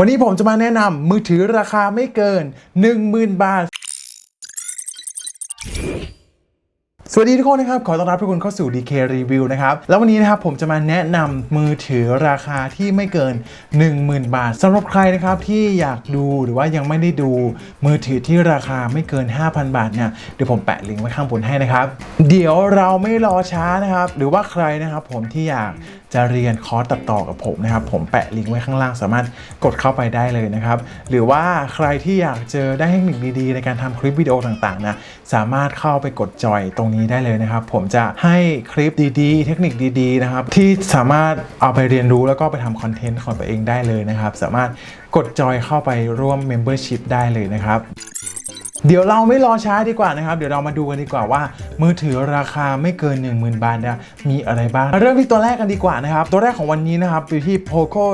วันนี้ผมจะมาแนะนำมือถือราคาไม่เกิน 10,000 บาท สวัสดีทุกคนนะครับ ขอต้อนรับทุกคนเข้าสู่ DK Review นะครับ แล้ววันนี้นะครับผมจะมาแนะนำมือถือราคาที่ไม่เกิน 10,000 บาทสำหรับใครนะครับที่อยากดูหรือว่ายังไม่ได้ดูมือถือที่ราคาไม่เกิน 5,000 บาทเนี่ยเดี๋ยวผมแปะลิงก์ไว้ข้างบนให้นะครับ เดี๋ยวเราไม่รอช้านะครับ หรือว่าใครนะครับผมที่อยากจะเรียนคอร์สตัดต่อกับผมนะครับ ผมแปะลิงก์ไว้ข้างล่างสามารถกดเข้าไปได้เลยนะครับ หรือว่าใครที่อยากเจอได้เทคนิคดีๆ ในการทำคลิปวิดีโอต่างๆนะสามารถเข้าไปกดจอยตรงนี้ได้เลยนะครับ ผมจะให้คลิปดีๆ เทคนิคดีๆนะครับที่สามารถเอาไปเรียนรู้แล้วก็ไปทำคอนเทนต์ของตัวเองได้เลยนะครับ สามารถกดจอยเข้าไปร่วม Membership ได้เลยนะครับ เดี๋ยวเราไม่รอช้าดีกว่านะครับ เดี๋ยวเรามาดูกันดีกว่าว่า มือถือราคาไม่เกิน 10,000 บาทนี่ยมีอะไรบ้างเริ่มที่ตัวแรกกันดีกว่านะครับ ตัวแรกของวันนี้นะครับอยู่ที่ Poco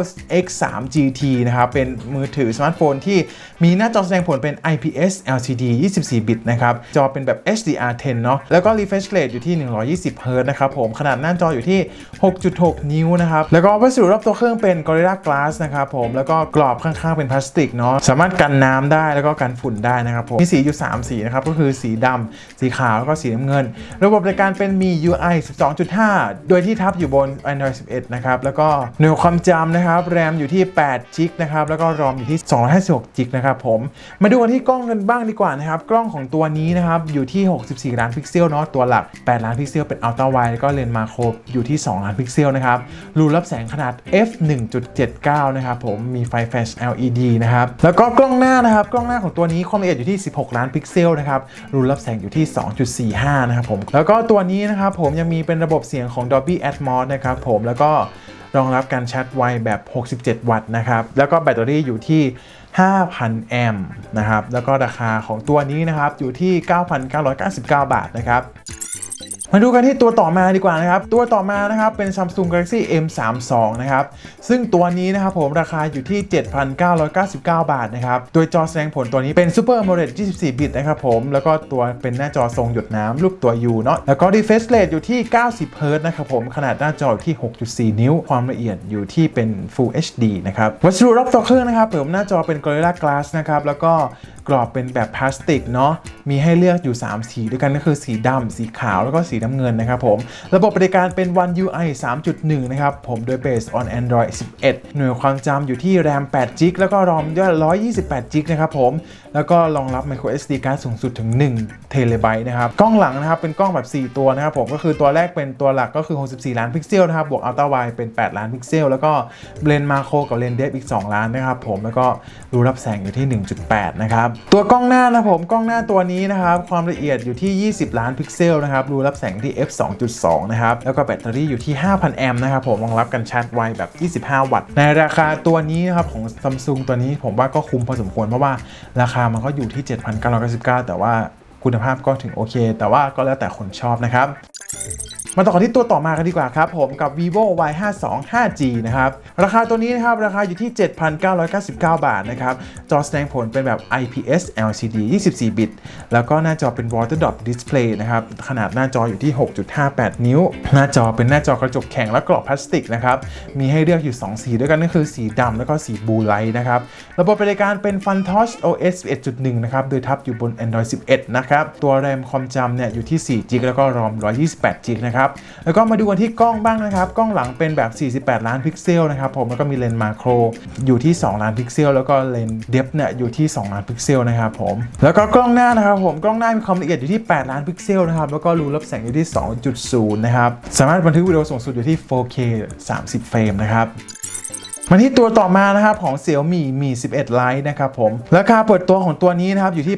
X3 GT นะครับ เป็นมือถือสมาร์ทโฟนที่มีหน้าจอแสดงผลเป็น IPS LCD 24 บิตนะครับ จอเป็นแบบ HDR10 เนาะแล้วก็ refresh rate อยู่ที่ 120 Hz นะครับผมขนาดหน้าจออยู่ที่ 6.6 นิ้วนะครับแล้วก็วัสดุรอบตัวเครื่องเป็น Gorilla Glass นะครับผมแล้วก็กรอบข้างๆเป็นพลาสติกเนาะสามารถกันน้ำได้แล้วก็กันฝุ่นได้นะครับผมมีสีอยู่ 3 สีนะครับ ก็คือสีดำ สีขาว แล้วก็สีน้ำเงิน ระบบบริการเป็นมี UI 12.5 โดยที่ทับอยู่บน Android 11 นะครับ แล้วก็หน่วยความจำนะครับ แรมอยู่ที่8จิกนะครับ แล้วก็รอมอยู่ที่256จิกนะครับผม มาดูกันที่กล้องกันบ้างดีกว่านะครับ กล้องของตัวนี้นะครับ อยู่ที่ 64 ล้านพิกเซลเนาะ ตัวหลัก 8 ล้านพิกเซลเป็นอัลตร้าไวแล้วก็เลนส์มาโครอยู่ที่ 2 ล้านพิกเซลนะครับ รูรับแสงขนาด f 1.79 นะครับผม มีไฟแฟลช LED นะครับ แล้วก็กล้องหน้านะครับ กล้องหน้าของตัวนี้ความละเอียดอยู่ที่ 16ล้านพิกเซลนะครับรูรับแสงอยู่ที่ 2.45 นะครับผม แล้วก็ตัวนี้นะครับผมยังมีเป็นระบบเสียงของ Dolby Atmos นะครับผมแล้วก็รองรับการชาร์จไวแบบ 67 วัตต์นะครับ แล้วก็แบตเตอรี่อยู่ที่ 5,000 แอมป์นะครับ แล้วก็ราคาของตัวนี้นะครับอยู่ที่ 9,999 บาทนะครับ มาดูกันที่ตัวต่อมาดีกว่านะครับ ตัวต่อมานะครับเป็น Samsung Galaxy M32 นะครับ ซึ่งตัวนี้นะครับผมราคาอยู่ที่ 7,999 บาทนะครับ โดยจอแสดงผลตัวนี้เป็น Super AMOLED 24 บิตนะครับผม แล้วก็ตัวเป็นหน้าจอทรงหยดน้ำรูปตัว U เนาะ แล้วก็ refresh rate อยู่ที่ 90 Hz นะครับผม ขนาดหน้าจออยู่ที่ 6.4 นิ้ว ความละเอียดอยู่ที่เป็น Full HD นะครับ วัสดุรอบตัวเครื่องนะครับผมหน้าจอเป็น Gorilla Glass นะครับ แล้วก็กรอบเป็นแบบพลาสติกเนาะมีให้เลือกอยู่ 3 สีด้วยกันก็คือสีดำสีขาวแล้วก็สีน้ำเงินนะครับผม ระบบบริการเป็น One UI 3.1 นะครับ ผมโดย based on Android 11 หน่วยความจำอยู่ที่ RAM 8 GB แล้วก็ ROM ด้วย128 GB นะครับผม แล้วก็รองรับ micro SD card สูงสุดถึง1เทเลไบต์นะครับ กล้องหลังนะครับ เป็นกล้องแบบ 4 ตัวนะครับผมก็คือตัวแรกเป็นตัวหลักก็คือ 64 ล้านพิกเซลนะครับบวก Ultra Wide เป็น 8 ล้านพิกเซลแล้วก็เลนส์มาโครกับเลนส์เดฟอีก 2 ล้านนะครับผมแล้วก็รูรับแสงอยู่ที่ 1.8 นะครับตัวกล้องหน้านะผมกล้องหน้าตัวนี้นะครับความละเอียดอยู่ที่ 20 ล้านพิกเซลนะครับรูรับแสงที่ f 2.2 นะครับ แล้วก็แบตเตอรี่อยู่ที่ 5,000 แอมป์นะครับผมรองรับการชาร์จไวแบบ 25 วัตต์ ในราคาตัวนี้นะครับของ Samsung ตัวนี้ผมว่าก็คุ้มพอสมควรเพราะว่าราคามันก็อยู่ที่ 7,999 แต่ว่าคุณภาพก็ถึงโอเค แต่ว่าก็แล้วแต่คนชอบนะครับ มาต่อกันที่ตัวต่อมากันดีกว่าครับผมกับ vivo y 5 2 5g นะครับ ราคาตัวนี้นะครับ ราคาอยู่ที่ 7,999 บาทนะครับ จอแสดงผลเป็นแบบ IPS LCD 24 บิต แล้วก็หน้าจอเป็น water drop display นะครับ ขนาดหน้าจออยู่ที่ 6.58 นิ้ว หน้าจอเป็นหน้าจอกระจกแข็งและกรอบพลาสติกนะครับ มีให้เลือกอยู่ 2 สีด้วยกันก็คือสีดำแล้วก็สีบูไลท์นะครับ ระบบบริการเป็น FunTouch OS 11.1 นะครับ โดยทับอยู่บน Android 11 นะครับ ตัวแรมความจำเนี่ยอยู่ที่4 g แล้วก็ ROM 128 g นะครับแล้วก็มาดูกันที่กล้องบ้างนะครับ กล้องหลังเป็นแบบ 48 ล้านพิกเซลนะครับผม แล้วก็มีเลนส์มาโครอยู่ที่ 2 ล้านพิกเซล แล้วก็เลนส์เดฟเนี่ยอยู่ที่ 2 ล้านพิกเซลนะครับผม แล้วก็กล้องหน้านะครับผม กล้องหน้ามีความละเอียดอยู่ที่ 8 ล้านพิกเซลนะครับ แล้วก็รูรับแสงอยู่ที่ 2.0 นะครับ สามารถบันทึกวิดีโอสูงสุดอยู่ที่ 4K 30 เฟรมนะครับ มาที่ตัวต่อมานะครับของ Xiaomi Mi 11 Lite นะครับผมราคาเปิดตัวของตัวนี้นะครับอยู่ที่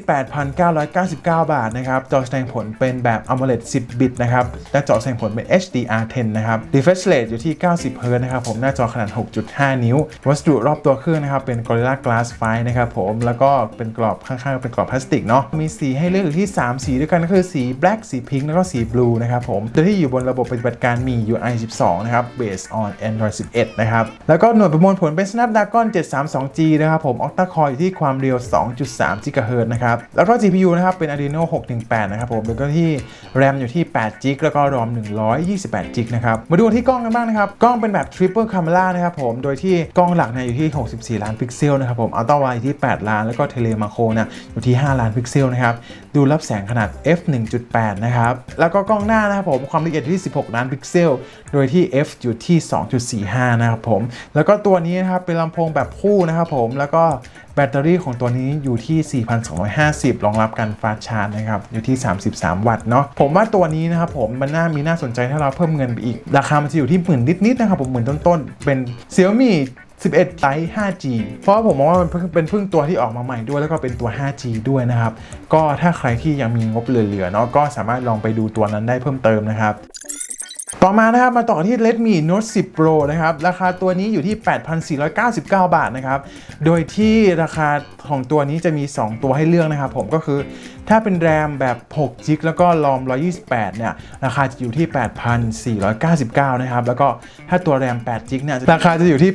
8,999 บาทนะครับจอแสดงผลเป็นแบบ AMOLED 10 บิตนะครับและจอแสดงผลเป็น HDR10 นะครับ refresh rate อยู่ที่ 90 Hz นะครับผมหน้าจอขนาด 6.5 นิ้ว วัสดุรอบตัวเครื่องนะครับเป็น Gorilla Glass 5นะครับผมแล้วก็เป็นกรอบข้างๆเป็นกรอบพลาสติกเนาะมีสีให้เลือกอยู่ที่ 3 สีด้วยกันก็คือสี black สี pink แล้วก็สี blue นะครับผมโดยที่อยู่บนระบบปฏิบัติการมี UI 12 นะครับ based on Android 11 นะครับแล้วก็หน่วยประมวลผลเป็น Snapdragon 732G นะครับผม Octa Core อยู่ที่ความเร็ว 2.3 GHz นะครับ แล้วก็ GPU นะครับเป็น Adreno 618 นะครับผม แล้วก็ที่ RAM อยู่ที่8 GB แล้วก็ ROM 128 GB นะครับ มาดูที่กล้องกันบ้างนะครับ กล้องเป็นแบบ Triple Camera นะครับผม โดยที่กล้องหลักเนี่ยอยู่ที่ 64 ล้านพิกเซลนะครับผม Ultra Wide อยู่ที่ 8 ล้าน แล้วก็ Tele Macro นี่ยอยู่ที่ 5 ล้านพิกเซลนะครับ ดูรับแสงขนาด f 1.8 นะครับ แล้วก็กล้องหน้านะครับผมความละเอียดอยู่ที่ 16 ล้านพิกเซล โดยที่ f อยู่ที่ 2.45 นะครับผม แล้วก็ตัวนี้นะครับเป็นลำโพงแบบคู่นะครับผมแล้วก็แบตเตอรี่ของตัวนี้อยู่ที่ 4,250 รองรับการฟาสชาร์จนะครับ อยู่ที่ 33 วัตต์เนาะ ผมว่าตัวนี้นะครับผมมันน่ามีน่าสนใจถ้าเราเพิ่มเงินไปอีก ราคามันจะอยู่ที่หมื่นนิดๆนะครับผมหมื่นต้นๆ เป็น Xiaomi 11ไ 5G เพราะว่าผมมองว่ามันเป็นเพิ่งตัวที่ออกมาใหม่ด้วย แล้วก็เป็นตัว 5G ด้วยนะครับ ก็ถ้าใครที่ยังมีงบเหลือๆเนาะก็สามารถลองไปดูตัวนั้นได้เพิ่มเติมนะครับ ต่อมานะครับมาต่อที่ Redmi Note 10 Pro นะครับ ราคาตัวนี้อยู่ที่ 8,499 บาทนะครับ โดยที่ราคาของตัวนี้จะมี 2 ตัวให้เลือกนะครับผมก็คือถ้าเป็นแรมแบบ6 g b แล้วก็รอม 128 เนี่ย ราคาจะอยู่ที่ 8,499 นะครับ แล้วก็ถ้าตัวแรม8 g b เนี่ย ราคาจะอยู่ที่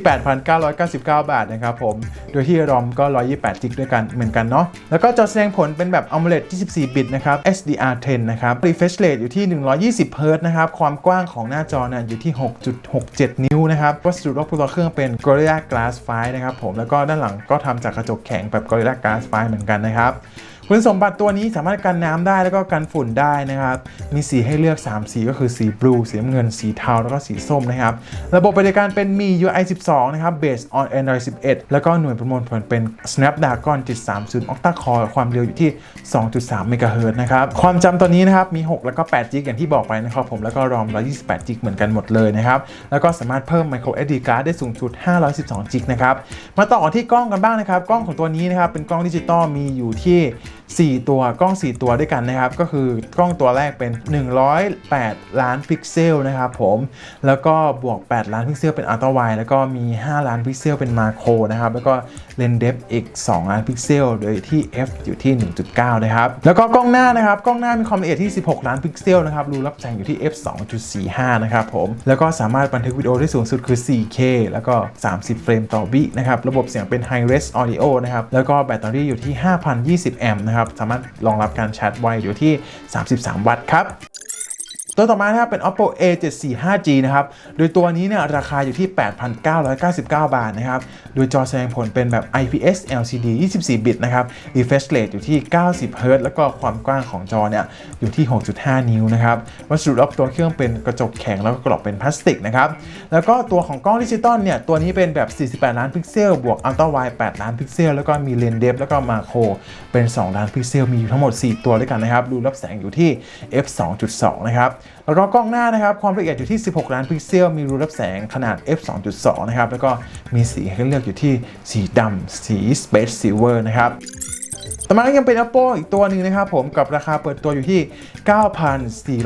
8,999 บาทนะครับผม โดยที่รอมก็ 128 g b ด้วยกันเหมือนกันเนาะ แล้วก็จอแสดงผลเป็นแบบ AMOLED 24 บิตนะครับ SDR10 นะครับ refresh rate อยู่ที่ 120 Hz นะครับ ความกว้างของหน้าจอเนี่ยอยู่ที่ 6.67 นิ้วนะครับ วัสดุรอบตัวเครื่องเป็น Gorilla Glass 5นะครับผม แล้วก็ด้านหลังก็ทำจากกระจกแข็งแบบ Gorilla Glass 5เหมือนกันนะครับ คุณสมบัติตัวนี้สามารถกันน้ำได้แล้วก็กันฝุ่นได้นะครับ มีสีให้เลือก 3 สีก็คือสีบลูสีน้ำเงิน สีเทา แล้วก็สีส้มนะครับ ระบบปฏิการเป็นมี UI 12 นะครับ based on Android 11 แล้วก็หน่วยประมวลผลเป็น Snapdragon 730 Octa Core ความเร็วอยู่ที่ 2.3เมกะเฮิรตซ์นะครับ ความจำตัวนี้นะครับ มี 6 แล้วก็8 g b อย่างที่บอกไปนะครับผม แล้วก็ ROM 128 g b เหมือนกันหมดเลยนะครับ แล้วก็สามารถเพิ่ม micro SD card ได้สูงสุด 512 g b นะครับ มาต่อที่กล้องกันบ้างนะครับ กล้องของตัวนี้นะครับ เป็นกล้องดิจิตอล มีอยู่ที่ 4 ตัวกล้อง 4 ตัวด้วยกันนะครับ ก็คือกล้องตัวแรกเป็น 108 ล้านพิกเซลนะครับผม แล้วก็บวก 8 ล้านพิกเซลเป็นอัลตร้าไวแล้วก็มี 5 ล้านพิกเซลเป็นมาโครนะครับ แล้วก็เลนเดฟอีก 2 ล้านพิกเซล โดยที่ f อยู่ที่ 1.9 นะครับ แล้วก็กล้องหน้านะครับ กล้องหน้ามีความละเอียดที่ 16 ล้านพิกเซลนะครับ รูรับแสงอยู่ที่ f 2.45 นะครับผม แล้วก็สามารถบันทึกวิดีโอได้สูงสุดคือ 4K แล้วก็ 30 เฟรมต่อวินะครับ ระบบเสียงเป็น High Res Audio นะครับ แล้วก็แบตเตอรี่อยู่ที่ 5,020 แอมป์นะครับสามารถรองรับการชาร์จไวอยู่ที่ 33 วัตต์ครับ ตัวต่อมานะครับเป็น Oppo A745G นะครับ โดยตัวนี้เนี่ยราคาอยู่ที่ 8,999 บาทนะครับ โดยจอแสดงผลเป็นแบบ IPS LCD 24 บิตนะครับ refresh rate อยู่ที่ 90 Hz แล้วก็ความกว้างของจอเนี่ยอยู่ที่ 6.5 นิ้วนะครับ วัสดุรอบตัวเครื่องเป็นกระจกแข็งแล้วก็กรอบเป็นพลาสติกนะครับ แล้วก็ตัวของกล้องดิจิตอลเนี่ยตัวนี้เป็นแบบ 48 ล้านพิกเซล บวก Ultra Wide 8ล้านพิกเซล แล้วก็มีเลนส์เดฟแล้วก็มาโครเป็น 2 ล้านพิกเซล มีอยู่ทั้งหมด 4 ตัวด้วยกันนะครับรูรับแสงอยู่ที่ f 2.2 นะครับแล้วก็กล้องหน้านะครับ ความละเอียดอยู่ที่ 16 ล้านพิกเซล มีรูรับแสงขนาด f 2.2 นะครับ แล้วก็มีสีให้เลือกอยู่ที่สีดำสี Space Silver นะครับ ต่อมายังเป็น Oppo อีกตัวหนึ่งนะครับผมกับราคาเปิดตัวอยู่ที่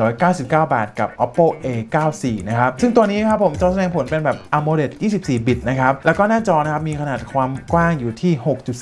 9,499 บาท กับ Oppo A94 นะครับ ซึ่งตัวนี้ครับผมจอแสดงผลเป็นแบบ AMOLED 24 บิตนะครับ แล้วก็หน้าจอนะครับมีขนาดความกว้างอยู่ที่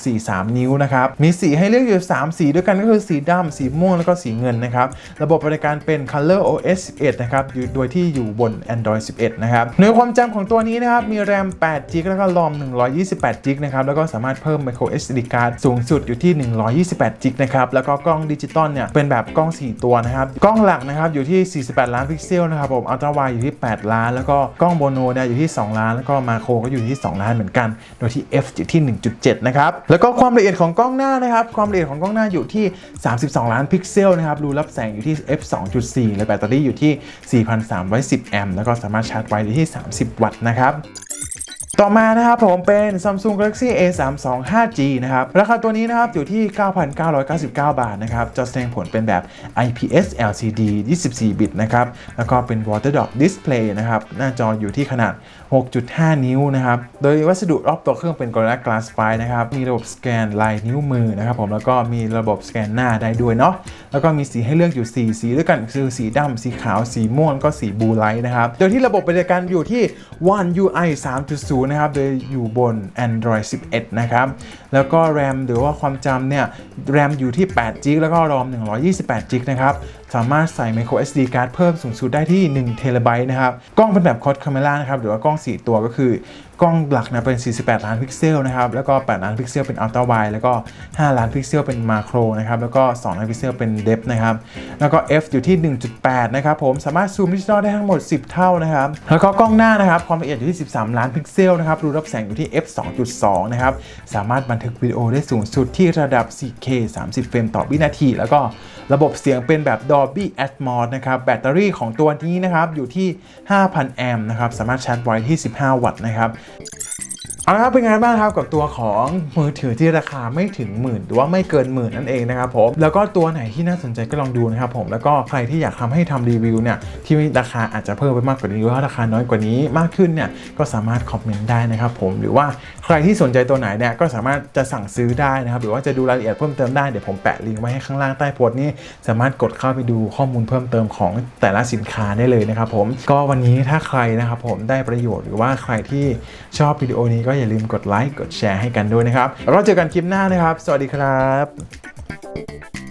6.43 นิ้วนะครับ มีสีให้เลือกอยู่ 3 สีด้วยกันก็คือสีดำสีม่วง แล้วก็สีเงินนะครับ ระบบปฏิการเป็น Color OS 11 นะครับโดยที่อยู่บน Android 11 นะครับหน่วยความจำของตัวนี้นะครับมี RAM 8 g b แล้วก็ ROM 128 g b นะครับแล้วก็สามารถเพิ่ม micro SD card สูงสุดอยู่ที่ 1 28 g b นะครับ แล้วก็กล้องดิจิตอลเนี่ย เป็นแบบกล้อง 4 ตัวนะครับ กล้องหลักนะครับ อยู่ที่ 48 ล้านพิกเซลนะครับผมอัลตร้าไวอยู่ที่ 8 ล้าน แล้วก็กล้องโบโนเนี่ยอยู่ที่ 2 ล้าน แล้วก็มาโครก็อยู่ที่ 2 ล้านเหมือนกัน โดยที่ f อยู่ที่ 1.7 นะครับ แล้วก็ความละเอียดของกล้องหน้านะครับ ความละเอียดของกล้องหน้าอยู่ที่ 32 ล้านพิกเซลนะครับ รูรับแสงอยู่ที่ f 2.4 และแบตเตอรี่อยู่ที่ 4,310 แอมป์ แล้วก็สามารถชาร์จไวได้ที่ 30 วัตต์นะครับ ต่อมานะครับผมเป็น Samsung Galaxy A32 5G นะครับ ราคาตัวนี้นะครับอยู่ที่ 9,999 บาทนะครับจอแสดงผลเป็นแบบ IPS LCD 24 บิตนะครับ แล้วก็เป็น Water Drop Display นะครับ หน้าจออยู่ที่ขนาด 6.5 นิ้วนะครับ โดยวัสดุรอบตัวเครื่องเป็น Gorilla Glass 5นะครับ มีระบบสแกนลายนิ้วมือนะครับผม แล้วก็มีระบบสแกนหน้าได้ด้วยเนาะ แล้วก็มีสีให้เลือกอยู่ 4 สีด้วยกัน คือสีดำ สีขาว สีม่วง ก็สีบูไลท์นะครับ โดยที่ระบบปฏิบัติการอยู่ที่ One UI 3.0 นะครับ โดยอยู่บน Android 11 นะครับ แล้วก็ RAM หรือว่าความจำเนี่ย RAM อยู่ที่8 g b แล้วก็ ROM 128 g b นะครับ สามารถใส่ micro SD card เพิ่มสูงสุดได้ที่1 t b นะครับ กล้องเป็นแบบ quad camera นะครับ หรือว่ากล้อง 4 ตัวก็คือกล้องหลักนะเป็น 48 ล้านพิกเซลนะครับ แล้วก็ 8 ล้านพิกเซลเป็นอัลตร้าไวแล้วก็ 5 ล้านพิกเซลเป็นมาโครนะครับ แล้วก็ 2 ล้านพิกเซลเป็นเดฟนะครับ แล้วก็ f อยู่ที่ 1.8 นะครับผม สามารถซูมดิจิตอลได้ทั้งหมด 10 เท่านะครับ แล้วก็กล้องหน้านะครับ ความละเอียดอยู่ที่ 13 ล้านพิกเซลนะครับ รูรับแสงอยู่ที่ f 2.2 นะครับ สามารถบันทึกวิดีโอได้สูงสุดที่ระดับ 4K 30 เฟรมต่อวินาที แล้วก็ระบบเสียงเป็นแบบ Dolby Atmos นะครับ แบตเตอรี่ของตัวนี้นะครับอยู่ที่ 5,000 แอมป์นะครับ สามารถชาร์จไว้ที่ 15 วัตต์นะครับ Thank you. เอาละครับเป็นไงบ้างครับกับตัวของมือถือที่ราคาไม่ถึงหมื่นหรือว่าไม่เกินหมื่นนั่นเองนะครับผมแล้วก็ตัวไหนที่น่าสนใจก็ลองดูนะครับผมแล้วก็ใครที่อยากทำให้ทำรีวิวเนี่ยที่ราคาอาจจะเพิ่มไปมากกว่านี้หรือว่าราคาน้อยกว่านี้มากขึ้นเนี่ยก็สามารถคอมเมนต์ได้นะครับผมหรือว่าใครที่สนใจตัวไหนเนี่ยก็สามารถจะสั่งซื้อได้นะครับหรือว่าจะดูรายละเอียดเพิ่มเติมได้เดี๋ยวผมแปะลิงก์ไว้ให้ข้างล่างใต้โพสต์นี้ สามารถกดเข้าไปดูข้อมูลเพิ่มเติมของแต่ละสินค้าได้เลยนะครับผมก็วันนี้ถ้าใครนะครับผมได้ประโยชน์หรือว่าใครที่ชอบวิดีโอนี้ก็อย่าลืมกดไลค์กดแชร์ให้กันด้วยนะครับเราเจอกันคลิปหน้านะครับ สวัสดีครับ